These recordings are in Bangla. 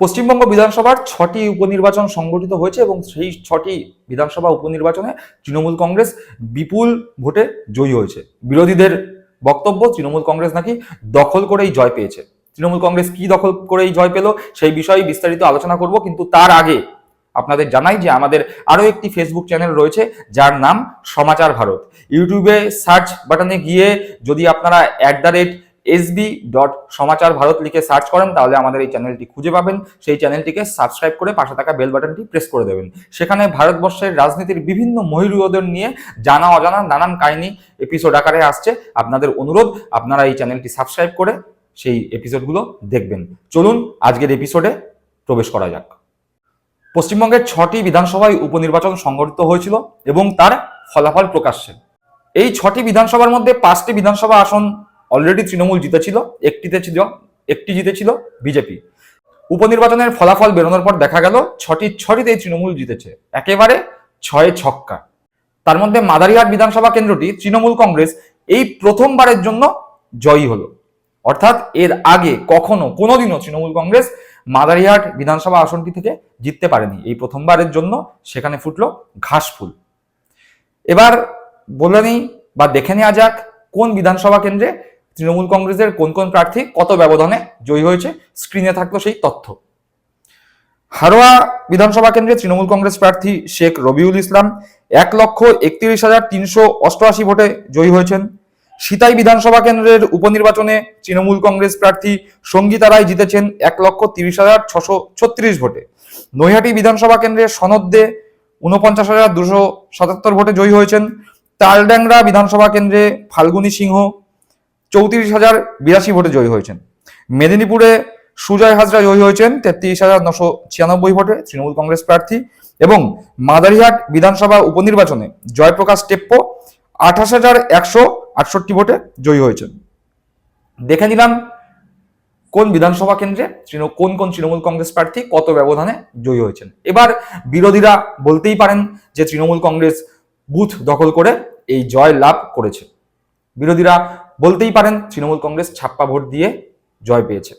পশ্চিমবঙ্গ বিধানসভার ছটি উপনির্বাচন সংগঠিত হয়েছে এবং সেই ছটি বিধানসভা উপনির্বাচনে তৃণমূল কংগ্রেস বিপুল ভোটে জয়ী হয়েছে। বিরোধীদের বক্তব্য, তৃণমূল কংগ্রেস নাকি দখল করেই জয় পেয়েছে। তৃণমূল কংগ্রেস কি দখল করেই জয় পেল সেই বিষয়ে বিস্তারিত আলোচনা করব, কিন্তু তার আগে আপনাদের জানাই যে আমাদের আরও একটি ফেসবুক চ্যানেল রয়েছে, যার নাম সমাচার ভারত। ইউটিউবে সার্চ বাটনে গিয়ে যদি আপনারা at the rate SB dot Samachar Bharat লিখে সার্চ করেন, তাহলে আমাদের এই চ্যানেলটি খুঁজে পাবেন। সেই চ্যানেলটিকে সাবস্ক্রাইব করে পাশে থাকা বেল বাটনটি প্রেস করে দেবেন। সেখানে ভারতবর্ষের রাজনীতির বিভিন্ন মহিরুদন নিয়ে জানা অজানা নানান কাহিনী এপিসোড আকারে আসছে। আপনাদের অনুরোধ, আপনারা এই চ্যানেলটি সাবস্ক্রাইব করে সেই এপিসোডগুলো দেখবেন। চলুন, আজকের এপিসোডে প্রবেশ করা যাক। পশ্চিমবঙ্গের ছটি বিধানসভায় উপনির্বাচন সংগঠিত হয়েছিল এবং তার ফলাফল প্রকাশ্যে। এই ছটি বিধানসভার মধ্যে পাঁচটি বিধানসভা আসন অলরেডি তৃণমূল জিতেছিল, একটিতে ছিল, একটি জিতেছিল বিজেপি। উপনির্বাচনের ফলাফল বেরোনোর পর দেখা গেল, ছটি ছটিতেই তৃণমূল জিতেছে। একেবারে ছয়ে ছক্কা। তার মধ্যে মাদারিহাট বিধানসভা কেন্দ্রটি তৃণমূল কংগ্রেস এই প্রথমবারের জন্য জয়ী হলো। অর্থাৎ এর আগে কখনো, কোনোদিনও তৃণমূল কংগ্রেস মাদারিহাট বিধানসভা আসনটি থেকে জিততে পারেনি। এই প্রথমবারের জন্য সেখানে ফুটলো ঘাস ফুল। এবার বলে নিই বা দেখে নেওয়া যাক কোন বিধানসভা কেন্দ্রে তৃণমূল কংগ্রেসের কোন কোন প্রার্থী কত ব্যবধানে জয়ী হয়েছে স্ক্রিনে থাকল সেই তথ্য। হারোয়া বিধানসভা কেন্দ্রে তৃণমূল কংগ্রেস প্রার্থী শেখ রবিউল ইসলাম এক লক্ষ একত্রিশ হাজার তিনশো অষ্টআশি ভোটে জয়ী হয়েছেন। সিতাই বিধানসভা কেন্দ্রের উপনির্বাচনে তৃণমূল কংগ্রেস প্রার্থী সঙ্গীতা রায় জিতেছেন এক লক্ষ তিরিশ হাজার ছশো ছত্রিশ ভোটে। নৈহাটি বিধানসভা কেন্দ্রে সনদ দে উনপঞ্চাশ হাজার দুশো সাতাত্তর ভোটে জয়ী হয়েছেন। তালড্যাংরা বিধানসভা কেন্দ্রে ফাল্গুনী সিংহ চৌত্রিশ হাজার বিরাশি ভোটে জয়ী হয়েছেন। মেদিনীপুরে সুজয় হাজরা জয়ী হয়েছেন, তেত্রিশ হাজার নশো ছিয়ানব্বই ভোটে তৃণমূল কংগ্রেস প্রার্থী এবং মাদারিহাট বিধানসভা উপনির্বাচনে জয়প্রকাশ টেপ্পো আঠাশ হাজার একশো আটষট্টি ভোটে জয়ী হয়েছেন। দেখে নিলাম কোন বিধানসভা কেন্দ্রে কোন কোন তৃণমূল কংগ্রেস প্রার্থী কত ব্যবধানে জয়ী হয়েছেন। এবার বিরোধীরা বলতেই পারেন যে তৃণমূল কংগ্রেস বুথ দখল করে এই জয় লাভ করেছে। বিরোধীরা বলতেই পারেন, তৃণমূল কংগ্রেস ছাপ্পা ভোট দিয়ে জয় পেয়েছে।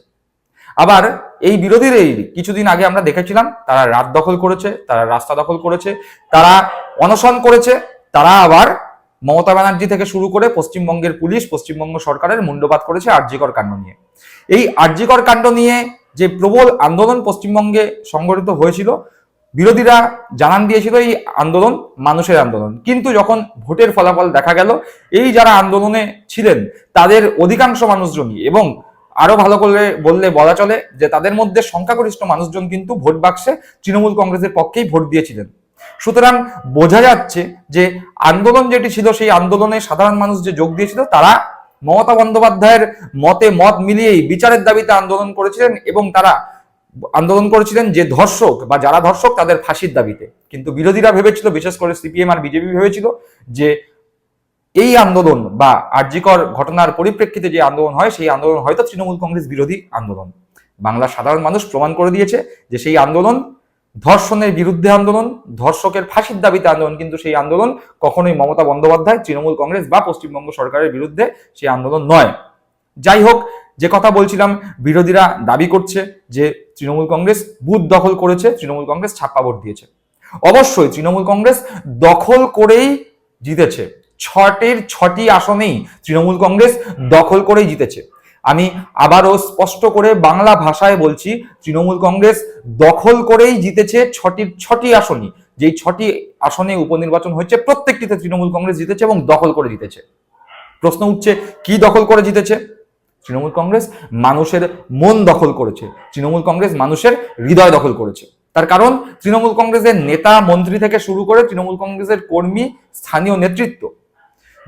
আবার এই বিরোধীর এই কিছুদিন আগে আমরা দেখেছিলাম, তারা রাত দখল করেছে, তারা রাস্তা দখল করেছে, তারা অনশন করেছে, তারা আবার মমতা ব্যানার্জি থেকে শুরু করে পশ্চিমবঙ্গের পুলিশ, পশ্চিমবঙ্গ সরকারের মুন্ডপাত করেছে আর্যিকর কাণ্ড নিয়ে। এই আর্যিকর কাণ্ড নিয়ে যে প্রবল আন্দোলন পশ্চিমবঙ্গে সংগঠিত হয়েছিল বিরোধীরা জানান দিয়েছিল এই আন্দোলন মানুষের আন্দোলন। কিন্তু যখন ভোটের ফলাফল দেখা গেল, এই যারা আন্দোলনে ছিলেন, তাদের অধিকাংশ মানুষজনই এবং আরও ভালো করে বললে বলা চলে যে তাদের মধ্যে সংখ্যাগরিষ্ঠ মানুষজন কিন্তু ভোট বাক্সে তৃণমূল কংগ্রেসের পক্ষেই ভোট দিয়েছিলেন। সুতরাং বোঝা যাচ্ছে যে আন্দোলন যেটি ছিল, সেই আন্দোলনে সাধারণ মানুষ যে যোগ দিয়েছিল, তারা মমতা বন্দ্যোপাধ্যায়ের মতে মত মিলিয়েই বিচারের দাবিতে আন্দোলন করেছিলেন এবং তারা আন্দোলন করেছিলেন যে ধর্ষক বা যারা ধর্ষক তাদের ফাঁসির দাবিতে। কিন্তু বিরোধীরা ভেবেছিল, বিশেষ করে সিপিএম আর বিজেপি ভেবেছিল, যে এই আন্দোলন বা আর্যিকর ঘটনার পরিপ্রেক্ষিতে যে আন্দোলন হয়, সেই আন্দোলন হয়তো তৃণমূল কংগ্রেস বিরোধী আন্দোলন। বাংলার সাধারণ মানুষ প্রমাণ করে দিয়েছে যে সেই আন্দোলন ধর্ষণের বিরুদ্ধে আন্দোলন, ধর্ষকের ফাঁসির দাবিতে আন্দোলন, কিন্তু সেই আন্দোলন কখনোই মমতা বন্দ্যোপাধ্যায়, তৃণমূল কংগ্রেস বা পশ্চিমবঙ্গ সরকারের বিরুদ্ধে সেই আন্দোলন নয়। যাই হোক যে কথা বলছিলাম, বিরোধীরা দাবি করছে যে তৃণমূল কংগ্রেস বুথ দখল করেছে, তৃণমূল কংগ্রেস ছাপ্পা ভোট দিয়েছে। অবশ্যই তৃণমূল কংগ্রেস দখল করেই জিতেছে। ছটির ছটি আসনেই তৃণমূল কংগ্রেস দখল করেই জিতেছে। আমি আবারও স্পষ্ট করে বাংলা ভাষায় বলছি, তৃণমূল কংগ্রেস দখল করেই জিতেছে ছটির ছটি আসনই। যেই ছটি আসনে উপনির্বাচন হয়েছে, প্রত্যেকটিতে তৃণমূল কংগ্রেস জিতেছে এবং দখল করে জিতেছে। প্রশ্ন উঠছে, কি দখল করে জিতেছে? তৃণমূল কংগ্রেস মানুষের মন দখল করেছে। তৃণমূল কংগ্রেস মানুষের হৃদয় দখল করেছে। তার কারণ, তৃণমূল কংগ্রেসের নেতা, মন্ত্রী থেকে শুরু করে তৃণমূল কংগ্রেসের কর্মী, স্থানীয় নেতৃত্ব।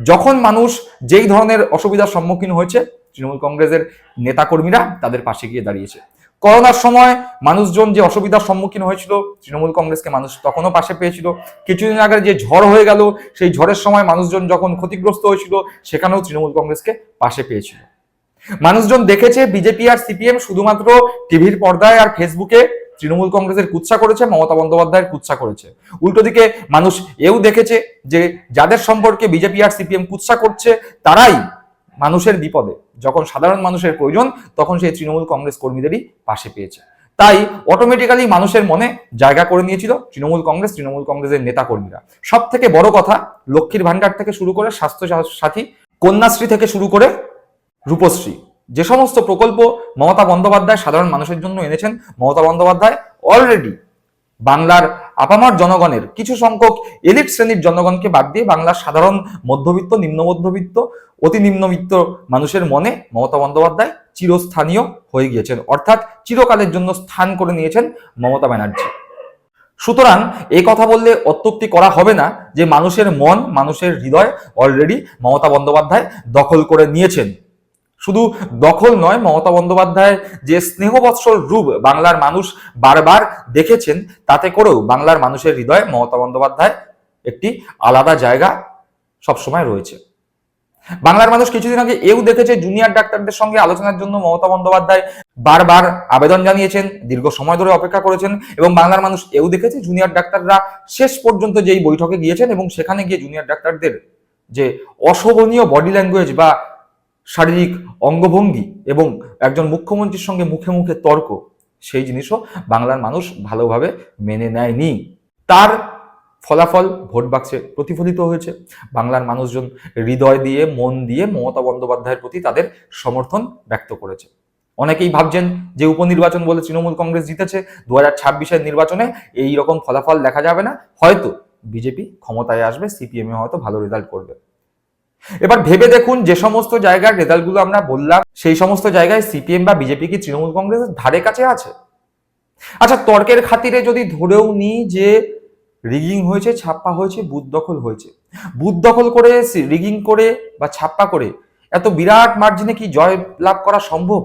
যখন মানুষ যেই ধরনের অসুবিধার সম্মুখীন হয়েছে, তৃণমূল কংগ্রেসের নেতাকর্মীরা তাদের পাশে গিয়ে দাঁড়িয়েছে। করোনার সময় মানুষজন যে অসুবিধার সম্মুখীন হয়েছিল, তৃণমূল কংগ্রেসকে মানুষ তখনও পাশে পেয়েছিল। কিছুদিন আগে যে ঝড় হয়ে গেল, সেই ঝড়ের সময় মানুষজন যখন ক্ষতিগ্রস্ত হয়েছিল, সেখানেও তৃণমূল কংগ্রেসকে পাশে পেয়েছিল। মানুষজন দেখেছে, বিজেপি আর সিপিএম শুধুমাত্র টিভির পর্দায় আর ফেসবুকে তৃণমূল কংগ্রেসের কুৎসা করেছে, মমতা বন্দ্যোপাধ্যায়ের কুৎসা করেছে। উল্টো দিকে মানুষ এও দেখেছে যে, যাদের সম্পর্কে বিজেপি আর সিপিএম কুৎসা করছে, তারাই মানুষের বিপদে। যখন সাধারণ মানুষের প্রয়োজন, তখন সেই তৃণমূল কংগ্রেস কর্মীদেরই পাশে পেয়েছে। তাই অটোমেটিক্যালি মানুষের মনে জায়গা করে নিয়েছিল তৃণমূল কংগ্রেস, তৃণমূল কংগ্রেসের নেতা কর্মীরা সব থেকে বড় কথা, লক্ষ্মীর ভান্ডার থেকে শুরু করে স্বাস্থ্য সাথী কন্যাশ্রী থেকে শুরু করে রূপশ্রী। যে সমস্ত প্রকল্প মমতা বন্দ্যোপাধ্যায় সাধারণ মানুষের জন্য এনেছেন, মমতা বন্দ্যোপাধ্যায় অলরেডি বাংলার আপামার জনগণের কিছু সংখ্যক এলিট শ্রেণির জনগণকে বাদ দিয়ে বাংলার সাধারণ মধ্যবিত্ত, নিম্ন মধ্যবিত্ত, অতি নিম্নবিত্ত মানুষের মনে মমতা বন্দ্যোপাধ্যায় চিরস্থানীয় হয়ে গিয়েছেন। অর্থাৎ চিরকালের জন্য স্থান করে নিয়েছেন মমতা ব্যানার্জি। সুতরাং এই কথা বললে অত্যুক্তি করা হবে না যে মানুষের মন, মানুষের হৃদয় অলরেডি মমতা বন্দ্যোপাধ্যায় দখল করে নিয়েছেন। শুধু দখল নয়, মমতা বন্দ্যোপাধ্যায়ের যে স্নেহবৎসল রূপ বাংলার মানুষ বারবার দেখেছেন, তাতে করেও বাংলার মানুষের হৃদয়ে মমতা বন্দ্যোপাধ্যায় একটি আলাদা জায়গা সবসময় রয়েছে। বাংলার মানুষ কিছুদিন আগে এও দেখেছে জুনিয়র ডাক্তারদের সঙ্গে আলোচনার জন্য মমতা বন্দ্যোপাধ্যায় বারবার আবেদন জানিয়েছেন, দীর্ঘ সময় ধরে অপেক্ষা করেছেন এবং বাংলার মানুষ এও দেখেছে জুনিয়র ডাক্তাররা শেষ পর্যন্ত যেই বৈঠকে গিয়েছেন এবং সেখানে গিয়ে জুনিয়র ডাক্তারদের যে অশোভনীয় বডি ল্যাঙ্গুয়েজ বা শারীরিক অঙ্গভঙ্গি এবং একজন মুখ্যমন্ত্রীর সঙ্গে মুখে মুখে তর্ক, সেই জিনিসও বাংলার মানুষ ভালোভাবে মেনে নেয়নি। তার ফলাফল ভোট বাক্সে প্রতিফলিত হয়েছে। বাংলার মানুষজন হৃদয় দিয়ে, মন দিয়ে মমতা বন্দ্যোপাধ্যায়ের প্রতি তাদের সমর্থন ব্যক্ত করেছে। অনেকেই ভাবছেন যে উপনির্বাচন বলে তৃণমূল কংগ্রেস জিতেছে। দু হাজার ছাব্বিশের নির্বাচনে এই রকম ফলাফল দেখা যাবে না। হয়তো বিজেপি ক্ষমতায় আসবে, সিপিএম হয়তো ভালো রেজাল্ট করবে। এবার ভেবে দেখুন যে সমস্ত জায়গার রেজাল্টগুলো আমরা বললাম, সেই সমস্ত জায়গায় সিপিএম বা বিজেপি কি তৃণমূল কংগ্রেসের ধারে কাছে আছে? আচ্ছা তর্কের খাতিরে যদি ধরেও নিই যে রিগিং হয়েছে, ছাপ্পা হয়েছে, বুথ দখল হয়েছে। বুথ দখল করে রিগিং করে বা ছাপ্পা করে এত বিরাট মার্জিনে কি জয় লাভ করা সম্ভব?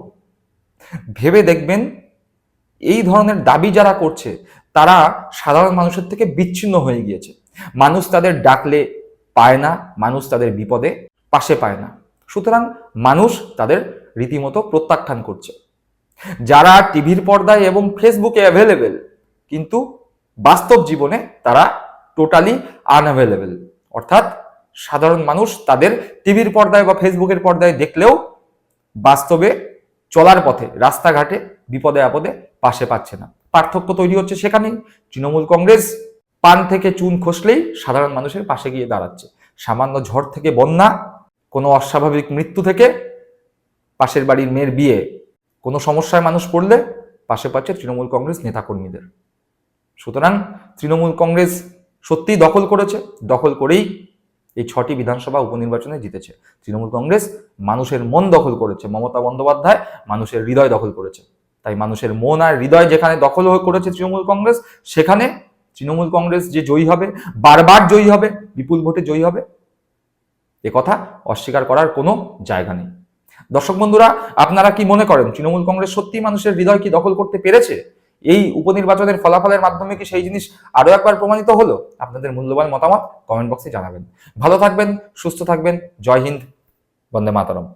ভেবে দেখবেন, এই ধরনের দাবি যারা করছে, তারা সাধারণ মানুষের থেকে বিচ্ছিন্ন হয়ে গিয়েছে। মানুষ তাদের ডাকলে পায় না, মানুষ তাদের বিপদে পাশে পায় না। সুতরাং মানুষ তাদের রীতিমতো প্রত্যাখ্যান করছে। যারা টিভির পর্দায় এবং ফেসবুকে অ্যাভেলেবেল কিন্তু বাস্তব জীবনে তারা টোটালি আনঅ্যাভেলেবেল অর্থাৎ সাধারণ মানুষ তাদের টিভির পর্দায় বা ফেসবুকের পর্দায় দেখলেও বাস্তবে চলার পথে, রাস্তাঘাটে বিপদে আপদে পাশে পাচ্ছে না। পার্থক্য তৈরি হচ্ছে সেখানেই। তৃণমূল কংগ্রেস পান থেকে চুন খসলেই সাধারণ মানুষের পাশে গিয়ে দাঁড়াচ্ছে। সামান্য ঝড় থেকে বন্যা, কোনো অস্বাভাবিক মৃত্যু থেকে পাশের বাড়ির মেয়ের বিয়ে, কোনো সমস্যায় মানুষ পড়লে পাশে পাচ্ছে তৃণমূল কংগ্রেস নেতাকর্মীদের। সুতরাং তৃণমূল কংগ্রেস সত্যিই দখল করেছে, দখল করেই এই ছটি বিধানসভা উপনির্বাচনে জিতেছে। তৃণমূল কংগ্রেস মানুষের মন দখল করেছে। মমতা বন্দ্যোপাধ্যায় মানুষের হৃদয় দখল করেছে। তাই মানুষের মন আর হৃদয় যেখানে দখল করেছে তৃণমূল কংগ্রেস, সেখানে তৃণমূল কংগ্রেস যে জয়ী হবে, বারবার জয়ী হবে, বিপুল ভোটে জয়ী হবে, এ কথা অস্বীকার করার কোনো জায়গা নেই। দর্শক বন্ধুরা, আপনারা কি মনে করেন তৃণমূল কংগ্রেস সত্যি মানুষের হৃদয় কি দখল করতে পেরেছে? এই উপনির্বাচনের ফলাফলের মাধ্যমে কি সেই জিনিস আরও একবার প্রমাণিত হলো? আপনাদের মূল্যবান মতামত কমেন্ট বক্সে জানাবেন। ভালো থাকবেন, সুস্থ থাকবেন, জয় হিন্দ, বন্দে মাতরম।